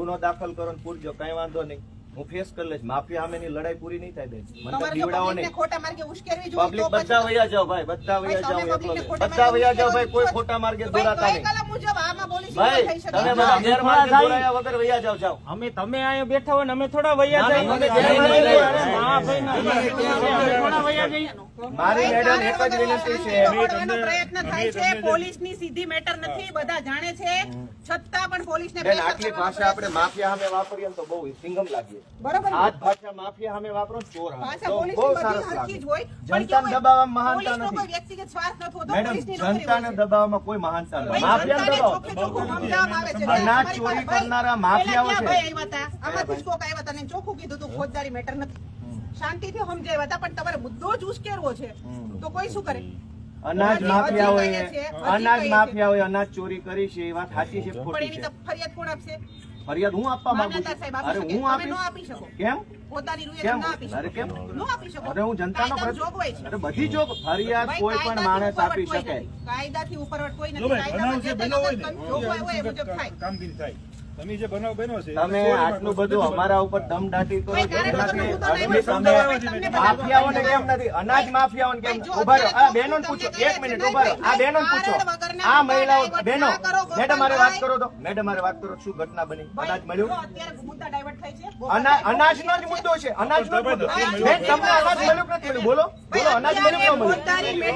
ગુનો દાખલ કરો ને પૂરજો કઈ વાંધો નહીં. હું ફેસ કરી લઈશ. માફી સામેની લડાઈ પૂરી નહીં થાય બેન. મને બીવડાવો નહીં. ખોટા માર્ગે ઉશ્કેરવી જોઈએ પબ્લિક બધા વયા જાઓ ભાઈ બધા વયા જાઓ બધા વયા જાઓ ભાઈ કોઈ ખોટા માર્ગે દોરાતા નહીં. મુજબ આમાં પોલીસ થઈ શકે? તમે બધા ગેરમાર્ગે દોરાયા વગર વયા જાઓ જાઓ. અમે તમે અહીંયા બેઠા હોય ને અમે થોડા વૈયા ના, અમે ગેરમાર્ગે અરે દોરાયા. ના, ભાઈ, ના. અમે થોડા વૈયા જઈએ. મારી મેડમ એક જ વિનંતી છે. પ્રયત્ન થાય છે. પોલીસની સીધી મેટર નથી. બધા જાણે છે. છતાં પણ પોલીસને બેન આટલી ભાષા આપણે માફિયા સામે વાપરીએ તો બહુ સિંગમ લાગીએ. બરોબર? આ ભાષા માફિયા સામે વાપરો ચોર. ભાષા બહુ સરસ જ લાગે જનતાને દબાવવામાં મહાનતા નથી. કોઈ વ્યક્તિગત સ્વાર્થ નથી હોતો, પોલીસની જનતાને દબાવવામાં કોઈ મહાનતા નથી. ભાઈ, અનાજ ચોરી કરનારા માફિયાઓ છે. ક્યાં ભાઈ આવ્યા હતા? આમાંથી જ કોક આવ્યા હતા ચોખ્ખું કીધું હતું ફોજદારી મેટર નથી. શાંતિથી સમજાવ્યા હતા પણ તમારે મુદ્દો જ ઉશ્કેરવો છે. તો કોઈ શું કરે? અનાજ હજી- માફિયા હોય કહીએ છીએ, હજી અનાજ કહીએ માફિયા હોય અનાજ ચોરી કરી છે એ વાત સાચી છે ખોટી ફરિયાદ કોણ આપશે? ફરિયાદ હું આપવા માંગુ છું? અરે હું આપી શકો. કેમ? પોતાની રૂએ કેમ? ના આપી શકો. ન આપી શકો. અરે હું જનતાનો જોગવાઈ છે. અરે બધી જોગ ફરિયાદ કોઈ પણ માણસ આપી શકે. નથી. કાયદાથી ઉપરવટ કોઈ નથી. કાયદામાં જે જે તે બન્યો હોય લગત ને જોગવાઈ હોય એ એ મુજબ થાય. કામગીરી થાય. તમે જે બનાવ બન્યો છે તમે આટલું બધું અમારા ઉપર દમ દાટી કરો માફિયાઓને કેમ નથી. અનાજ માફિયાઓને કેમ ઊભા રહો. આ બહેનો પૂછો. એક મિનિટ ઊભા રહો. આ બહેનો પૂછો. આ મહિલાઓ બહેનો મેડમ મારે વાત કરો તો. મેડમ મારે વાત કરો શું ઘટના બની? અનાજ મળ્યું? અત્યારે મુદ્દા ડાયવર્ટ થાય છે અનાજનો જ મુદ્દો છે અનાજનો જ મુદ્દો. બેન તમને અનાજ મળ્યું કે નથી મળ્યું? બોલો બોલો અનાજ મળ્યું કે ન મળ્યું?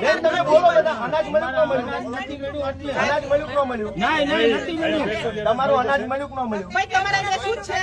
બેન તમે બોલો બધા અનાજ મળ્યું કે ન મળ્યું? અનાજ મળ્યું કે ન મળ્યું? નથી. તમારું અનાજ મળ્યું કે ન મળ્યું? ભાઈ તમારા જે શું છે?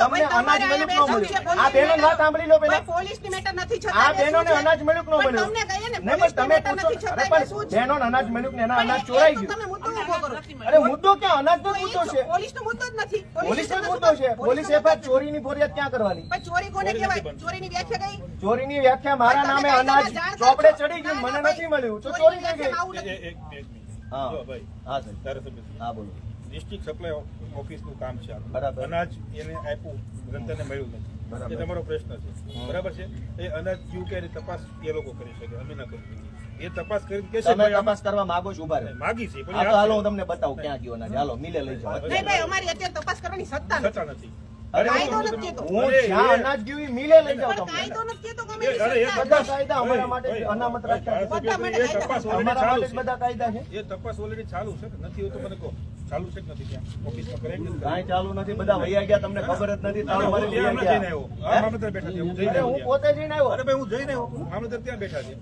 તમને અનાજ તમારે મળ્યું કે ન મળ્યું? આ બહેનોની વાત સાંભળી લો ભાઈ, પેલા પોલીસની મેટર નથી છતાં આ અનાજ મળ્યું કે ન મળ્યું? તમને કહીએ ને, નહીં તમે પૂછો અરે પણ છે? બહેનોને અનાજ મળ્યું કે એના અનાજ ચોરાઈ ગયું. તમે મુદ્દો કરો. અરે મુદ્દો ક્યાં? અનાજનો નો મુદ્દો છે. પોલીસ નો મુદ્દો જ નથી. પોલીસ નો મુદ્દો છે. પોલીસ એફઆઈઆર ચોરીની ફરિયાદ ક્યાં કરવાની? ભાઈ, ચોરી કોને કહેવાય? ચોરીની વ્યાખ્યા કઈ? ચોરીની વ્યાખ્યા મારા નામે અનાજ ચોપડે ચડી ગયું મને ના, ના, નથી મળ્યું. તો ચોરી થઈ ગઈ. હા ભાઈ હા સાહેબ. હા બોલો. ડિસ્ટ્રિક્ટ સપ્લાય ઓફિસનું કામ છે બરાબર. અનાજ એને આપ્યું જનતાને મળ્યું નથી. એ તમારો પ્રશ્ન છે. બરાબર છે? એ અનાજ કયું કે તપાસ એ લોકો કરી શકે અમે ના કરી શકીએ. એ તપાસ કરીને કે છે તમે તપાસ કરવા માંગો છો ઊભા રહો. માગી છે પણ હા એ તો હાલો હું તમને બતાવું ક્યાં ગયો અનાજ. હાલો મિલે લઈ જાઓ. નહીં ભાઈ અમારી અત્યારે તપાસ કરવાની સત્તા નથી. કાયદો નથી તમને- હું જ્યાં અનાજ ગયું મિલે લઈ જાઓ પણ કાયદો નથી કહેતો કે અરે, એ બધા કાયદા અમારા માટે અનામત રાખ્યા છે. બધા માટે તપાસ already ચાલુ છે. બધા કાયદા છે. એ તપાસ ઓલરેડી ચાલુ છે કે નથી હોય તો મને કહો. ચાલુ છે કે નથી ત્યાં? ઓફિસમાં કરે કે નથી? ચાલુ નથી. બધા વૈયા ગયા. તમને ખબર જ નથી. હું વૈયા ત્યાં જઈને આવ્યો. આ મામલતદાર બેઠા છે. હું જઈને આવ્યો હું ત્યાં. પોતે જઈને આવ્યો. અરે ભાઈ હું જઈને આવ્યો. ત્યાં બેઠા છે.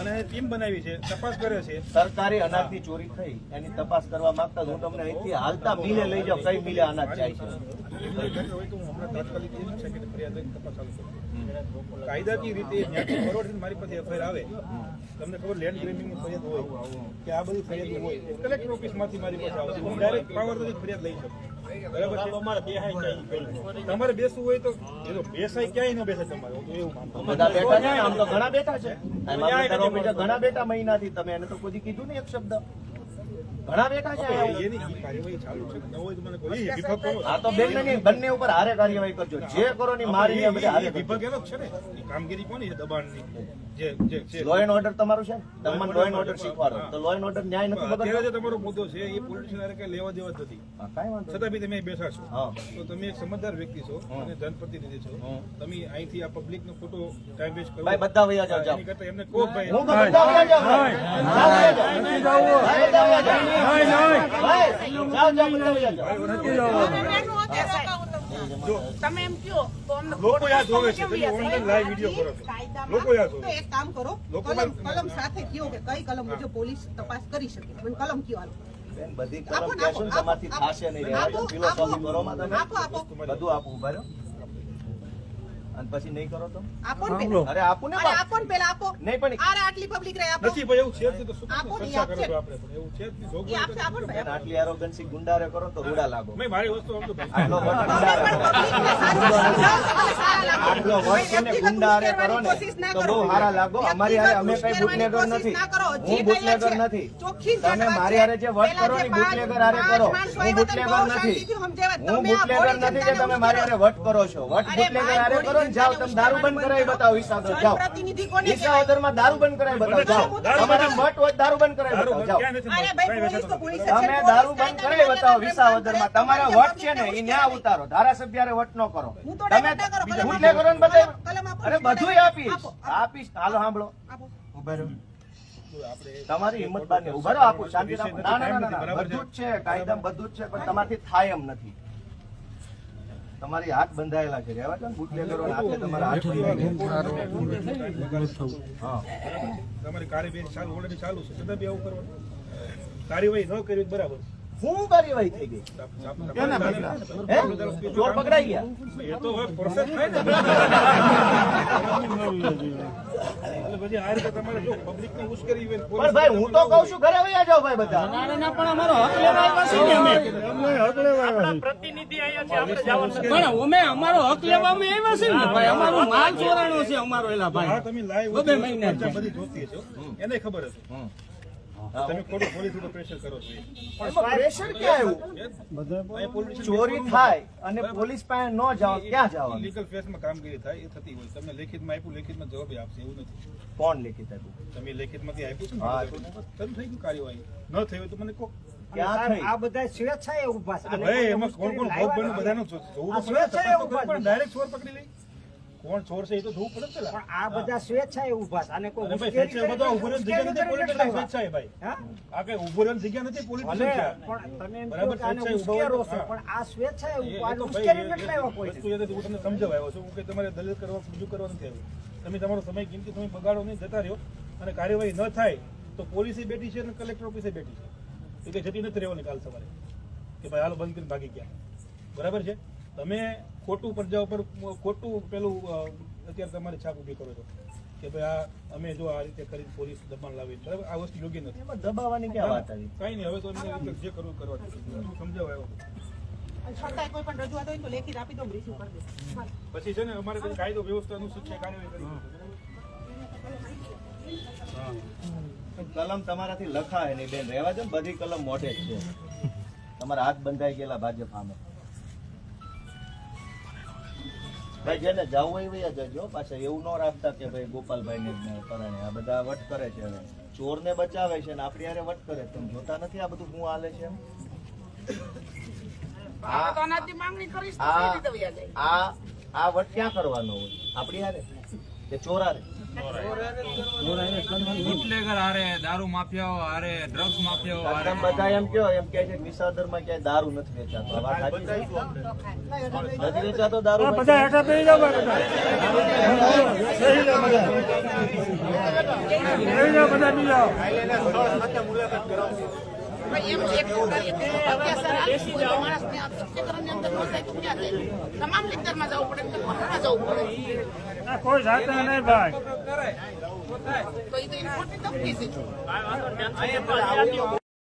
અને ટીમ બનાવી છે તપાસ કરે છે. સરકારી અનાજની ચોરી થઈ એની તપાસ કરવા માંગતા હું તમને અહીંથી હાલતા મિલે લઈ જાઓ કઈ મિલે અનાજ જાય છે. કાયદાકીય રીતે ફોરવર્ડ મારી પાસે એફઆઈઆર આવે. તમને ખબર લેન્ડ ગ્રેબિંગની ફરિયાદ હોય કે આ બધી ફરિયાદ હોય કલેક્ટર ઓફિસમાંથી મારી પાસે આવે. હું ડાયરેક્ટ પાવર ફરિયાદ લઈ શકું. બરાબર તમારે બેસવું હોય તો એ તો બેસાય ક્યાંય ન બેસાય તમારે તો એવું બધા બેઠા છે આમ તો ઘણા બેઠા છે. ઘણા બેઠા મહિનાથી તમે એને તો કોઈ કીધું ને એક શબ્દ. ઘણા બેઠા છે. અહીંયા. એની ઈ કાર્યવાહી ચાલુ છે ન હોય તો બેન નહીં બંને ઉપર હારે કાર્યવાહી કરજો. જે કરો ની મારી હારે વિભાગ એનો છે ને. કામગીરી કોની છે? દબાણની. જે જે લો એન્ડ ઓર્ડર તમારું છે? ને લો એન્ડ ઓર્ડર શીખવાડો. તો લો એન્ડ ઓર્ડર ન્યાય નથી બગડતો? જે તમારો મુદ્દો છે એ પોલીસ હારે કઈ લેવા દેવા નથી. હા, વાંધો છતાં બી તમે બેસા છો. તો તમે એક સમજદાર વ્યક્તિ છો અને જનપ્રતિનિધિ છો. તમે અહીંથી આ પબ્લિક નો ખોટો ટાઈમ વેસ્ટ કરો. ભાઈ બધા વયા એમને કહો ભાઈ હું બધા વયા જાઉં. તમે એમ કહો લોકો યાદ જોવે છે, તમે યાદ? online live કરો છો. લોકો યાદ જોવે. એક કામ કરો કલમ કલમ સાથે કયો કે કઈ કલમ મુજબ પોલીસ તપાસ કરી શકે મને કલમ કયો આલો બધી કલમ ને, કહેશો તમારથી થશે નહીં આપો, ફિલોસોફી. કરો આપો આપો બધું આપું ઊભા રહ્યો અને પછી નહીં કરો તો? આપો ને અરે આપો ને આપો ને પેલા આપો. નહીં પણ અરે આટલી પબ્લિક રહે આપો. નથી ભાઈ એવું છે તો શું આપો ને. આપણે? પણ એવું છે જ જોગવાઈ આપો ને ભાઈ. આટલી એરોગન્સી ગુંડારે કરો તો રૂડા લાગો. મેં મારી વસ્તુ સમજો. આટલો. આટલો વટ ને ગુંડારે કરો ને તો બહુ હારા લાગો. અમારી હારે અમે કઈ બુટલેગર નથી ના કરો. જે હું બુટલેગર નથી. તમે મારી હારે જે વટ કરો ને બુટલેગર હારે કરો. હું બુટલેગર નથી. હું બુટલેગર નથી કે તમે મારી હારે વટ કરો છો. વટ બુટલેગર હારે કરો ને જાઓ તમે દારૂ બંધ કરાવી બતાવો વિસાવદર જાઓ. જનપ્રતિનિધિ માં દારૂ બંધ કરાવી બતાવો. જાઓ તમારા મઠ હોય દારૂ બંધ કરાવી બતાવો. જાઓ. તમે દારૂ બંધ કરાવી બતાવો વિસાવદરમાં તમારા વટ છે ને એ ન્યા ઉતારો. ધારાસભ્ય વટ નો કરો. તમે ડાયરેક્ટ કરો, ને બધે અરે બધું આપીશ. આપો, આપો. આપીશ. હાલો સાંભળો ઊભા તમારી હિંમત બાદ. ઊભા રહો આપું. શાંતિ રાખો. ના ના ના, ના ના. બધું જ છે. કાયદા બધું જ છે પણ તમારથી થાય એમ નથી. તમારી હાથ બંધાયેલા છે. રહેવા દો ને બુટલેગરો હાથે તમારા હાથ હા. તમારી કાર્યવાહી ચાલુ ઓલરેડી ચાલુ છે. છતાં બી આવું કરવાનું. કાર્યવાહી ન કરી બરાબર શું કાર્યવાહી થઈ ગઈ. હે? ચોર પકડાઈ ગયા. એ તો હવે પ્રોસેસ થાય ને એટલે પછી આ રીતે તમારે જો પબ્લિકને ઉશ્કેરી હોય, પણ ભાઈ હું તો કઉ છું ઘરે વયા જાઓ ભાઈ બધા. ના, ના, પણ અમારો હક લેવા આવ્યા છે ને અમે. પણ અમે અમારો હક આવ્યા છે ને ભાઈ. અમારો માલ ચોરાણો છે અમારો એલા હા ભાઈ તમે લાઈવ બબે મહિના. બધી જોતી હશો એને ખબર હશે. તમે ખોટું પોલીસ ઉપર પ્રેશર કરો છો પ્રેશર ક્યાં ચોરી થાય અને પોલીસ પાસે ન જાઓ ક્યાં જવાનું? લીગલ ફેસમાં કામગીરી થાય એ થતી હોય. તમને લેખિતમાં આપ્યું લેખિતમાં જવાબ આપશે એવું નથી. કોણ લેખિત આપ્યું? તમે લેખિતમાંથી આપ્યું છે તમે થઈ ગયું કાર્યવાહી. ન થઈ હોય તો મને કહો. ક્યાં આ બધા સ્વેચ્છાએ ઊભા છે. ભાઈ એમાં કોણ કોણ ભોગ બન્યું બધાનું જોવું. ડાયરેક્ટ ચોર પકડી લઈ. કોણ ચોર છે એ તો જોવું પડે ને પણ આ બધા સ્વેચ્છાએ ઊભા છે. અને કોઈ ભાઈ, બધા ઊભું રહેવાની જગ્યા નથી, પોલીસ સ્વેચ્છાએ ભાઈ. આ કઈ ઊભું રહેવાની જગ્યા નથી, પોલીસ. પણ તમે બરાબર, સ્વેચ્છાએ ઊભા છે. પણ આ સ્વેચ્છાએ ઊભા, ઉશ્કેરી નથી લાવ્યો કોઈ વસ્તુ એ હું તમને સમજાવવા છું. કે તમારે દલીલ કરવા બીજું કરવા નથી આવ્યું. તમે તમારો સમય કિંમતી તમે બગાડો નહીં જતા રહ્યો. અને કાર્યવાહી ન થાય તો પોલીસે બેઠી છે અને કલેક્ટર ઓફિસે બેઠી છે. એટલે જતી નથી રહેવાની કાલ સવારે. કે ભાઈ હાલો બંધ કરીને ભાગી ગયા. બરાબર છે? તમે ખોટું પ્રજા ઉપર ખોટું પેલું અત્યારે તમારે છાપ ઊભી કરો છો કે ભાઈ આ અમે જો આ રીતે કરી પોલીસ દબાણ લાવી. બરાબર? આ વસ્તુ યોગ્ય નથી. એમાં દબાવવાની ક્યાં વાત આવી? કઈ નહીં. હવે તો એમને જે કરવું કરવા દો. સમજાવવા આવ્યો છતાંય કોઈ પણ રજૂઆત હોય તો લેખિત આપી દો રિસીવ કરી દે. પછી છે ને અમારે કોઈ કાયદો વ્યવસ્થા અનુસાર છે કાર્યવાહી કરી કલમ તમારાથી લખાય નહીં બેન. રહેવા દો બધી કલમ મોઢે જ છે. તમારા હાથ બંધાઈ ગયેલા ભાજપ સામે. ભાઈ જેને જવું હોય વયા જજો. પાછા એવું ન રાખતા કે ભાઈ ગોપાલભાઈ ને પરાણે આ બધા વટ કરે છે હવે. ચોર ને બચાવે છે ને આપણી હારે વટ કરે તમે જોતા નથી આ બધું શું હાલે છે એમ? આ આ આ આ વટ ક્યાં કરવાનો હોય? આપણી હારે? કે ચોર હારે બુટલેગર હારે દારૂ માફિયાઓ હારે ડ્રગ્સ માફિયાઓ હારે. બધા એમ કહો એમ કે છે ક્યાંય દારૂ નથી વેચાતો. આ વાત સાચી છે? નથી વેચાતો દારૂ બધા હેઠા જાવ બધું. ક્યાં? તમામ જવું પડે કોઈ જાતા નહીં ભાઈ. તો એ તો એની મોટી છે.